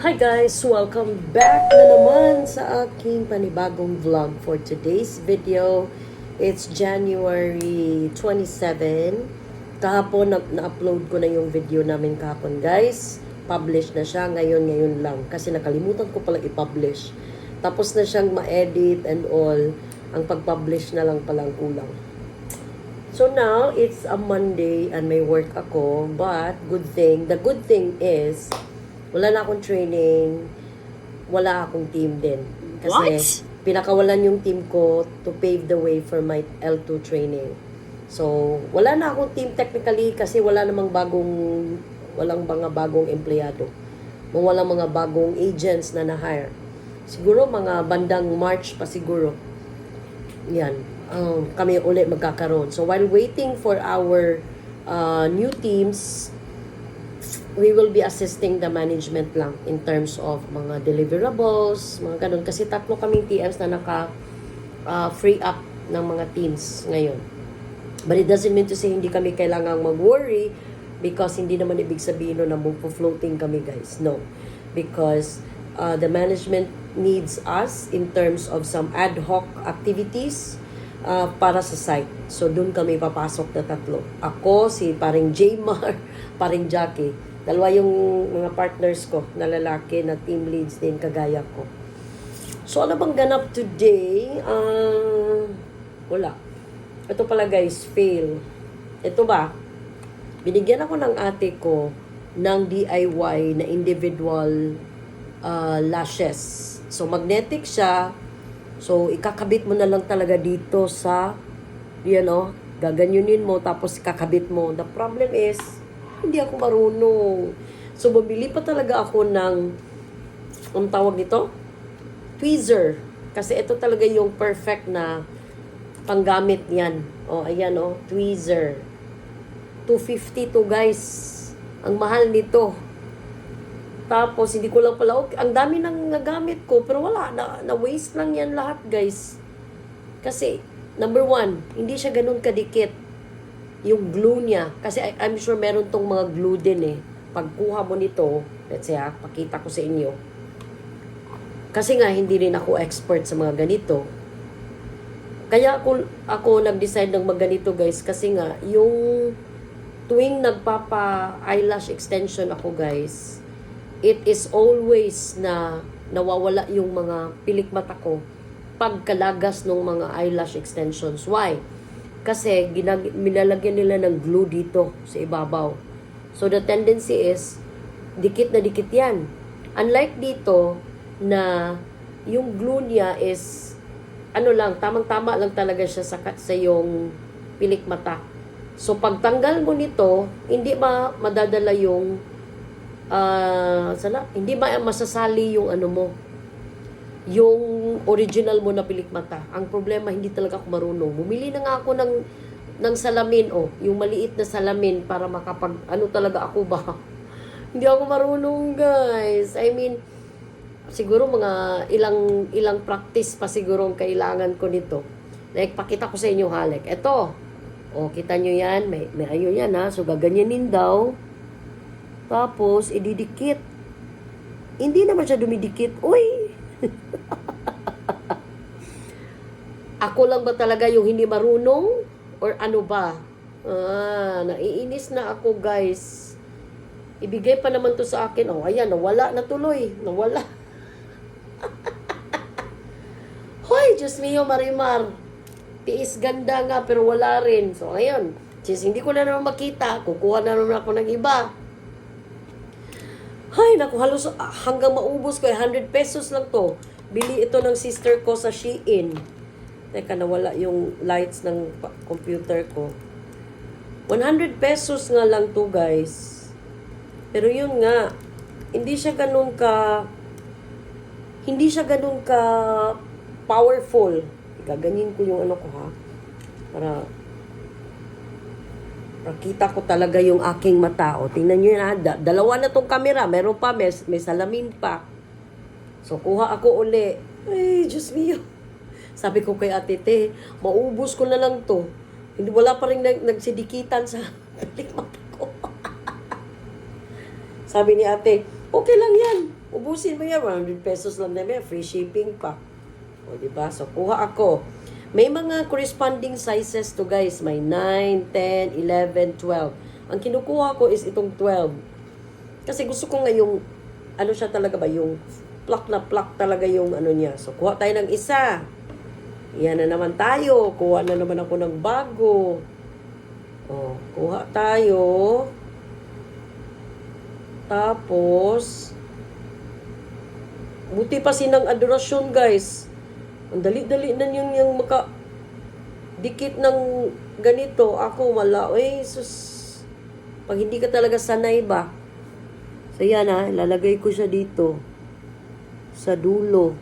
Hi guys! Welcome back na naman sa aking panibagong vlog for today's video. It's January 27. Kahapon na- na-upload ko na yung video namin kahapon guys. Publish na siya ngayon ngayon lang kasi nakalimutan ko pala i-publish. Tapos na siyang ma-edit and all. Ang pag-publish na lang palang kulang. So now, it's a Monday and may work ako. But, good thing, the good thing is, wala na akong training, wala akong team din. Kasi, What? pinakawalan yung team ko to pave the way for my L2 training. So, wala na akong team technically kasi wala namang bagong, walang mga bagong empleyado. Walang mga bagong agents na na-hire. Siguro mga bandang March pa siguro. Yan. Um, kami ulit magkakaroon. So, while waiting for our uh, new teams, we will be assisting the management lang in terms of mga deliverables, mga ganun. Kasi tatlo kaming TMs na naka uh, free up ng mga teams ngayon. But it doesn't mean to say hindi kami kailangang mag-worry because hindi naman ibig sabihin no na floating kami guys. No. Because uh, the management needs us in terms of some ad hoc activities uh, para sa site. So, doon kami papasok na tatlo. Ako, si paring Jaymar, paring Jackie. Dalawa yung mga partners ko na lalaki na team leads din kagaya ko. So, ano bang ganap today? Ah, wala. Ito pala guys, fail. Ito ba? Binigyan ako ng ate ko ng DIY na individual uh, lashes. So, magnetic siya. So, ikakabit mo na lang talaga dito sa, you know, gaganyunin mo, tapos kakabit mo. The problem is, hindi ako marunong. So, bumili pa talaga ako ng, ang tawag nito? Tweezer. Kasi ito talaga yung perfect na panggamit niyan. O, oh, ayan o, oh, tweezer. 250 to guys. Ang mahal nito. Tapos, hindi ko lang pala, okay, ang dami nang nagamit ko, pero wala, na, na waste lang yan lahat, guys. Kasi, number one, hindi siya ganun kadikit yung glue niya. Kasi I, I'm sure meron tong mga glue din eh. Pagkuha mo nito, let's say ha, pakita ko sa inyo. Kasi nga, hindi rin ako expert sa mga ganito. Kaya ako, ako nag-decide ng magganito guys, kasi nga, yung tuwing nagpapa eyelash extension ako guys, it is always na nawawala yung mga pilik mata ko pagkalagas ng mga eyelash extensions. Why? Kasi ginag minalagyan nila ng glue dito sa ibabaw. So the tendency is dikit na dikit yan. Unlike dito na yung glue niya is ano lang, tamang-tama lang talaga siya sa, sa yung pilik mata. So pagtanggal mo nito, hindi ba madadala yung ah sana, hindi ba masasali yung ano mo, yung original mo na pilikmata. Ang problema, hindi talaga ako marunong. Bumili na nga ako ng, ng salamin, oh, yung maliit na salamin para makapag, ano talaga ako ba? hindi ako marunong, guys. I mean, siguro mga ilang ilang practice pa siguro ang kailangan ko nito. Like, pakita ko sa inyo, Halek. Ito, oh, kita nyo yan, may, may ayun yan, ha? So, gaganyanin daw. Tapos, ididikit. Hindi naman siya dumidikit. Uy! Ako lang ba talaga yung hindi marunong? Or ano ba? Ah, naiinis na ako, guys. Ibigay pa naman to sa akin. Oh, ayan, nawala na tuloy. Nawala. Hoy, Diyos mio, Marimar. Tiis ganda nga, pero wala rin. So, ngayon, since hindi ko na naman makita, kukuha na naman ako ng iba. Hay, naku, halos ah, hanggang maubos ko, eh, 100 pesos lang to. Bili ito ng sister ko sa Shein. Teka, nawala yung lights ng computer ko. 100 pesos nga lang to, guys. Pero yun nga, hindi siya ganun ka, hindi siya ganun ka powerful. Igaganyin ko yung ano ko, ha? Para Nakita ko talaga yung aking mata. O, tingnan nyo ha. Da- dalawa na tong camera. Meron pa, may, may salamin pa. So, kuha ako uli. Ay, Diyos mio. Sabi ko kay ate, te, maubos ko na lang to. Hindi, wala pa rin nag, nagsidikitan sa pilik mata ko. Sabi ni ate, okay lang yan. Ubusin mo yan, 100 pesos lang naman, free shipping pa. O, di ba? So, kuha ako. May mga corresponding sizes to guys. May 9, 10, 11, 12. Ang kinukuha ko is itong 12. Kasi gusto ko nga yung, ano siya talaga ba, yung plak na plak talaga yung ano niya. So, kuha tayo ng isa. Yan na naman tayo. Kuha na naman ako ng bago. O, kuha tayo. Tapos, buti pa sinang adorasyon, guys. Ang dali-dali na yung, yung maka dikit ng ganito. Ako, wala. Eh, sus. Pag hindi ka talaga sanay ba? So, yan ha. Lalagay ko siya dito. Sa dulo.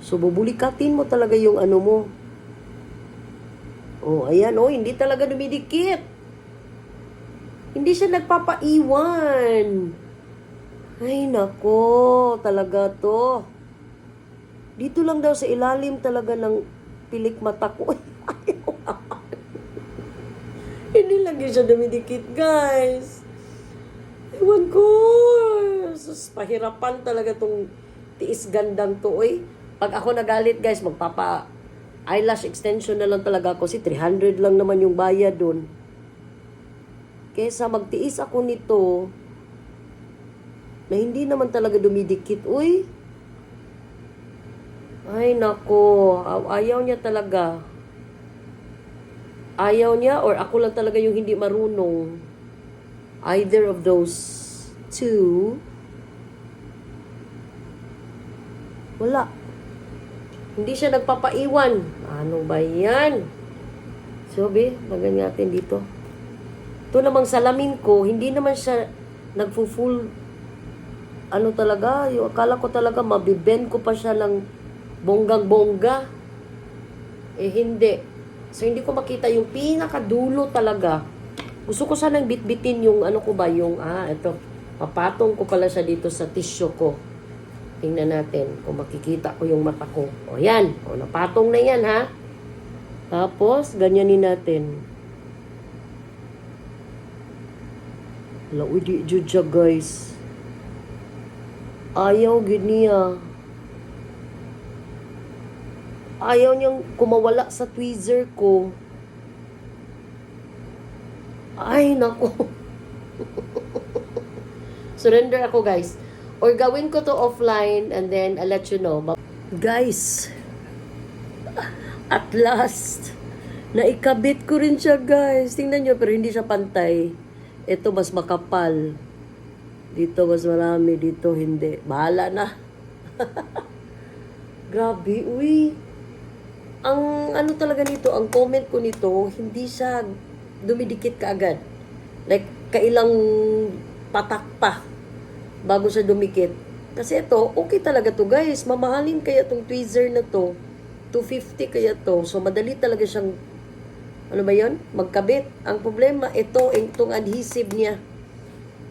So, bubulikatin mo talaga yung ano mo. Oh, ayan. Oh, hindi talaga dumidikit. Hindi siya nagpapaiwan. Ay, nako. Talaga to. Dito lang daw sa ilalim talaga ng pilik mata ko. Hindi lang yun siya dumidikit, guys. Ewan ko. Sus, pahirapan talaga tong tiis gandang to, oy. Pag ako nagalit, guys, magpapa eyelash extension na lang talaga ako. Kasi 300 lang naman yung bayad dun. Kesa magtiis ako nito, na hindi naman talaga dumidikit, uy. Ay, nako. Ayaw niya talaga. Ayaw niya or ako lang talaga yung hindi marunong. Either of those two. Wala. Hindi siya nagpapaiwan. Ano ba yan? So, be, bagan natin dito. Ito namang salamin ko, hindi naman siya nagfu-full ano talaga, yung akala ko talaga mabibend ko pa siya ng bonggang-bongga. Eh, hindi. So, hindi ko makita yung pinakadulo talaga. Gusto ko sanang bitbitin yung ano ko ba, yung, ah, ito, papatong ko pala siya dito sa tissue ko. Tingnan natin kung makikita ko yung mata ko. O, yan. O, napatong na yan, ha? Tapos, ganyanin natin. Wala, uy, di guys. Ayaw, gid niya. Ayaw niyang kumawala sa tweezer ko. Ay, nako. Surrender ako, guys. Or gawin ko to offline and then I'll let you know. Guys, at last, naikabit ko rin siya, guys. Tingnan nyo, pero hindi siya pantay. Ito mas makapal. Dito mas marami, dito hindi. Bahala na. Grabe, uy. Ang ano talaga nito, ang comment ko nito, hindi siya dumidikit kaagad. Like, kailang patak pa bago siya dumikit. Kasi ito, okay talaga to guys. Mamahalin kaya tong tweezer na to. 250 kaya to. So, madali talaga siyang, ano ba yon Magkabit. Ang problema, ito, itong adhesive niya.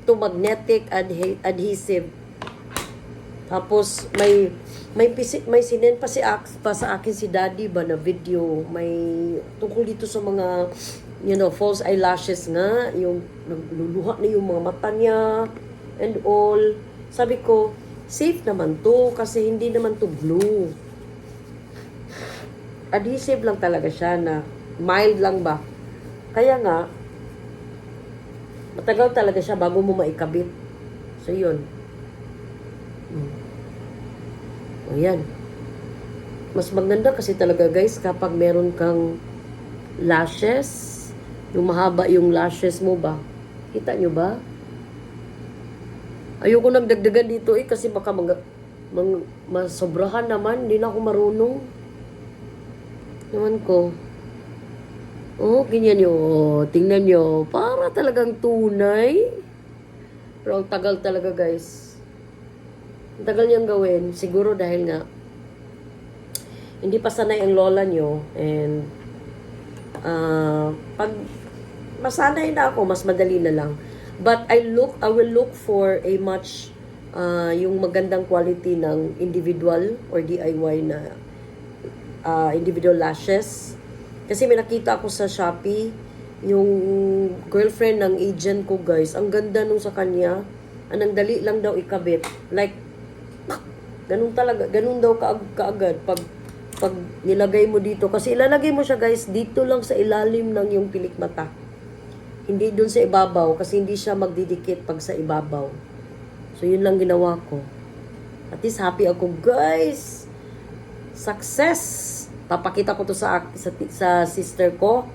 Ito magnetic adhe- adhesive. Tapos, may, may, pisi, may sinen pa, si, pa sa akin si daddy ba na video. May, tungkol dito sa mga, you know, false eyelashes nga. Yung, nagluluha na yung mga mata niya and all. Sabi ko, safe naman to kasi hindi naman to glue. Adhesive lang talaga siya na mild lang ba. Kaya nga, matagal talaga siya bago mo maikabit. So, yun. O, yan. Mas maganda kasi talaga guys kapag meron kang lashes, yung mahaba yung lashes mo ba. Kita nyo ba? Ayoko nagdagdagan dito eh kasi baka mag, mag masobrahan naman. Hindi na ako marunong. Naman ko. Oh, ganyan nyo. Oh, tingnan nyo. Para talagang tunay. Pero ang tagal talaga guys. Tagal niyang gawin. Siguro dahil nga hindi pa sanay ang lola nyo and ah, pag masanay na ako, mas madali na lang. But I look, I will look for a much ah, yung magandang quality ng individual or DIY na ah, individual lashes. Kasi may nakita ako sa Shopee, yung girlfriend ng agent ko guys, ang ganda nung sa kanya. anang dali lang daw ikabit. Like, ganun talaga, ganun daw kaag kaagad pag pag nilagay mo dito. Kasi ilalagay mo siya guys, dito lang sa ilalim ng yung pilik mata. Hindi dun sa ibabaw kasi hindi siya magdidikit pag sa ibabaw. So, yun lang ginawa ko. At least happy ako, guys. Success! Papakita ko to sa, sa, sa sister ko.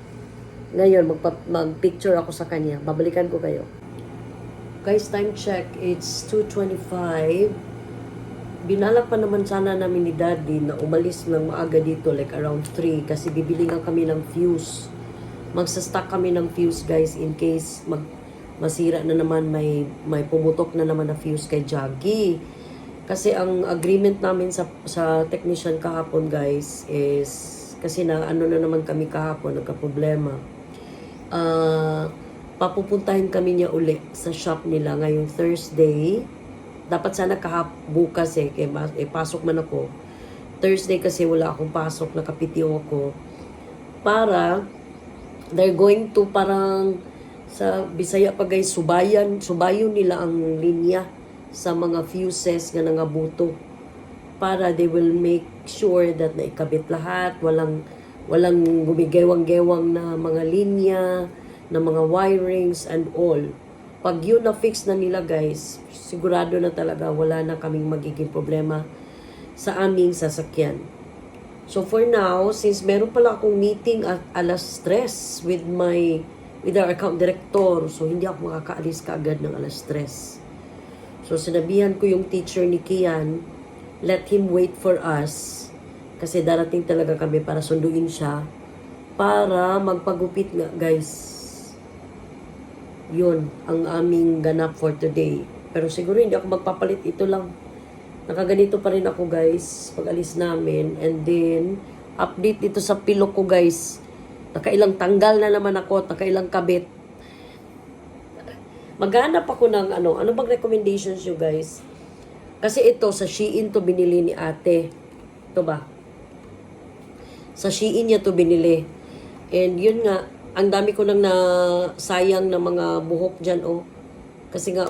Ngayon, magpa, mag-picture ako sa kanya. Babalikan ko kayo. Guys, time check. It's 2.25. Binalak pa naman sana namin ni Daddy na umalis ng maaga dito, like around 3, kasi bibili nga kami ng fuse. Magsastock kami ng fuse, guys, in case mag masira na naman, may, may pumutok na naman na fuse kay Jaggy. Kasi ang agreement namin sa, sa technician kahapon, guys, is kasi na ano na naman kami kahapon, nagka-problema. Ah, papupuntahin kami niya uli sa shop nila ngayong Thursday. Dapat sana kahap bukas eh, kaya mas- eh, pasok man ako. Thursday kasi wala akong pasok, nakapitiyo ako. Para, they're going to parang sa Bisaya pa guys, subayan, subayon nila ang linya sa mga fuses nga nangabuto para they will make sure that naikabit lahat, walang walang gumigewang-gewang na mga linya, na mga wirings and all. Pag yun na fix na nila guys, sigurado na talaga wala na kaming magiging problema sa aming sasakyan. So for now, since meron pala akong meeting at alas 3 with my with our account director, so hindi ako makakaalis kaagad ng alas 3. So sinabihan ko yung teacher ni Kian, let him wait for us kasi darating talaga kami para sunduin siya para magpagupit nga guys. Yun ang aming ganap for today. Pero siguro hindi ako magpapalit ito lang. Nakaganito pa rin ako guys pag alis namin and then update dito sa pilok ko guys. Nakailang tanggal na naman ako, nakailang kabit. Maghanap ako ng ano, ano bang recommendations you guys? Kasi ito, sa Shein to binili ni ate. Ito ba? Sa Shein niya to binili. And yun nga, ang dami ko nang na sayang na mga buhok dyan, oh. Kasi nga,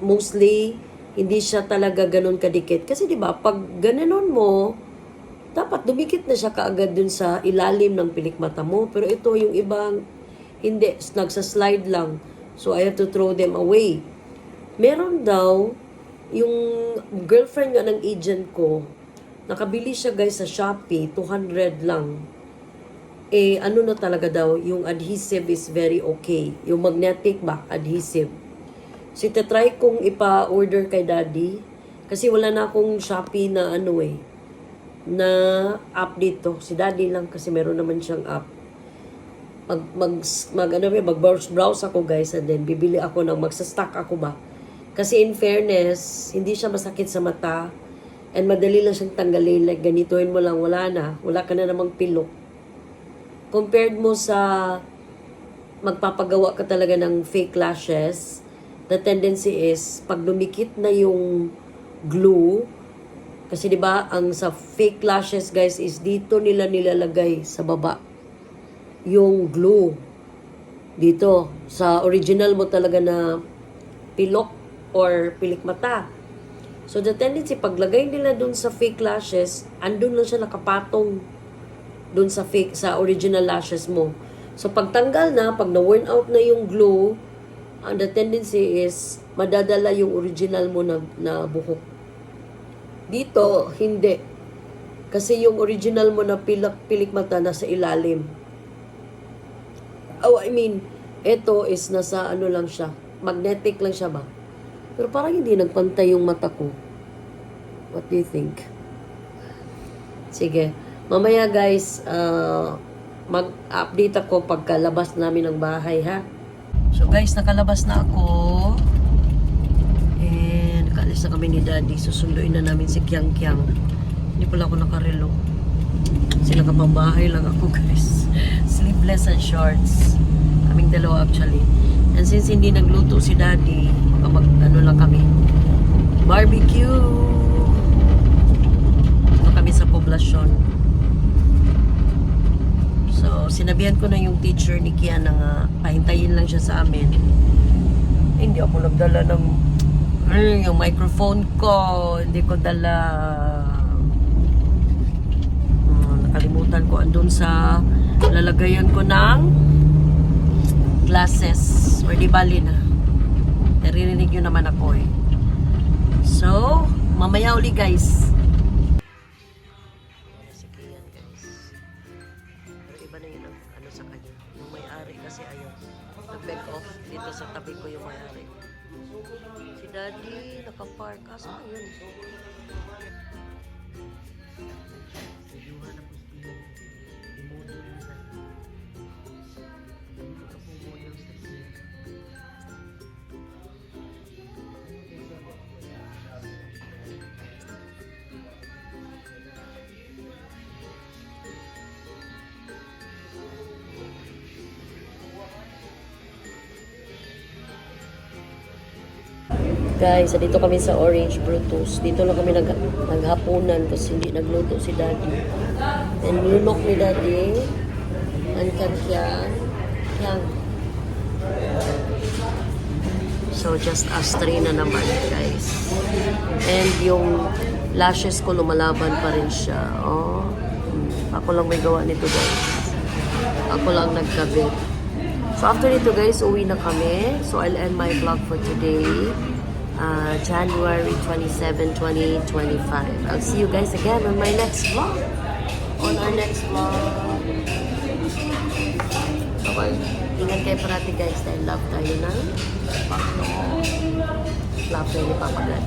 mostly, hindi siya talaga ganun kadikit. Kasi di ba pag ganoon mo, dapat dumikit na siya kaagad dun sa ilalim ng pilik mata mo. Pero ito, yung ibang, hindi, nagsa-slide lang. So, I have to throw them away. Meron daw, yung girlfriend nga ng agent ko, nakabili siya guys sa Shopee, 200 lang. Eh, ano na talaga daw, yung adhesive is very okay. Yung magnetic ba, adhesive. So, try kong ipa-order kay daddy. Kasi wala na akong Shopee na ano eh, na app dito. Si daddy lang kasi meron naman siyang app mag mag mag ano ba mag browse browse ako guys and then bibili ako ng magsa-stock ako ba kasi in fairness hindi siya masakit sa mata and madali lang siyang tanggalin like ganituin mo lang wala na wala ka na namang pilok compared mo sa magpapagawa ka talaga ng fake lashes the tendency is pag dumikit na yung glue kasi 'di ba ang sa fake lashes guys is dito nila nilalagay sa baba yung glue dito sa original mo talaga na pilok or pilik mata. So the tendency paglagay nila dun sa fake lashes, andun lang siya nakapatong dun sa fake sa original lashes mo. So pagtanggal na, pag na-worn out na yung glue, ang the tendency is madadala yung original mo na, na buhok. Dito, hindi. Kasi yung original mo na pilak, pilik mata nasa ilalim. Oh, I mean, ito is nasa ano lang siya. Magnetic lang siya ba? Pero parang hindi nagpantay yung mata ko. What do you think? Sige. Mamaya guys, uh, mag-update ako pagkalabas namin ng bahay ha. So guys, nakalabas na ako. And nakaalis na kami ni Daddy. Susunduin na namin si Kyang Kyang. Hindi pala ako nakarelo. Kasi nakapambahay lang ako guys. Sleeveless and shorts. Kaming dalawa actually. And since hindi nagluto si daddy, mag ano lang kami. Barbecue! Ito kami sa poblasyon. So, sinabihan ko na yung teacher ni Kian na nga, pahintayin lang siya sa amin. Eh, hindi ako nagdala ng Ay, yung microphone ko, hindi ko dala. Hmm, nakalimutan ko andun sa lalagayan ko ng glasses. Or di bali na. Naririnig nyo naman ako eh. So, mamaya uli guys. 걸까서 Guys, dito kami sa Orange Brutus. Dito lang kami nag naghapunan kasi hindi nagluto si Daddy. And nilok ni Daddy. Ankan siya. Yan. So, just us three na naman, guys. And yung lashes ko lumalaban pa rin siya. Oh. Hmm. Ako lang may gawa nito, guys. Ako lang nagkabit. So after nito guys, uwi na kami. So I'll end my vlog for today. Uh, January 27, 2025. I'll see you guys again on my next vlog. On our next vlog. Bye-bye. Ingat kayo parati guys dahil love tayo ng Panginoon. Love tayo ni Papa God.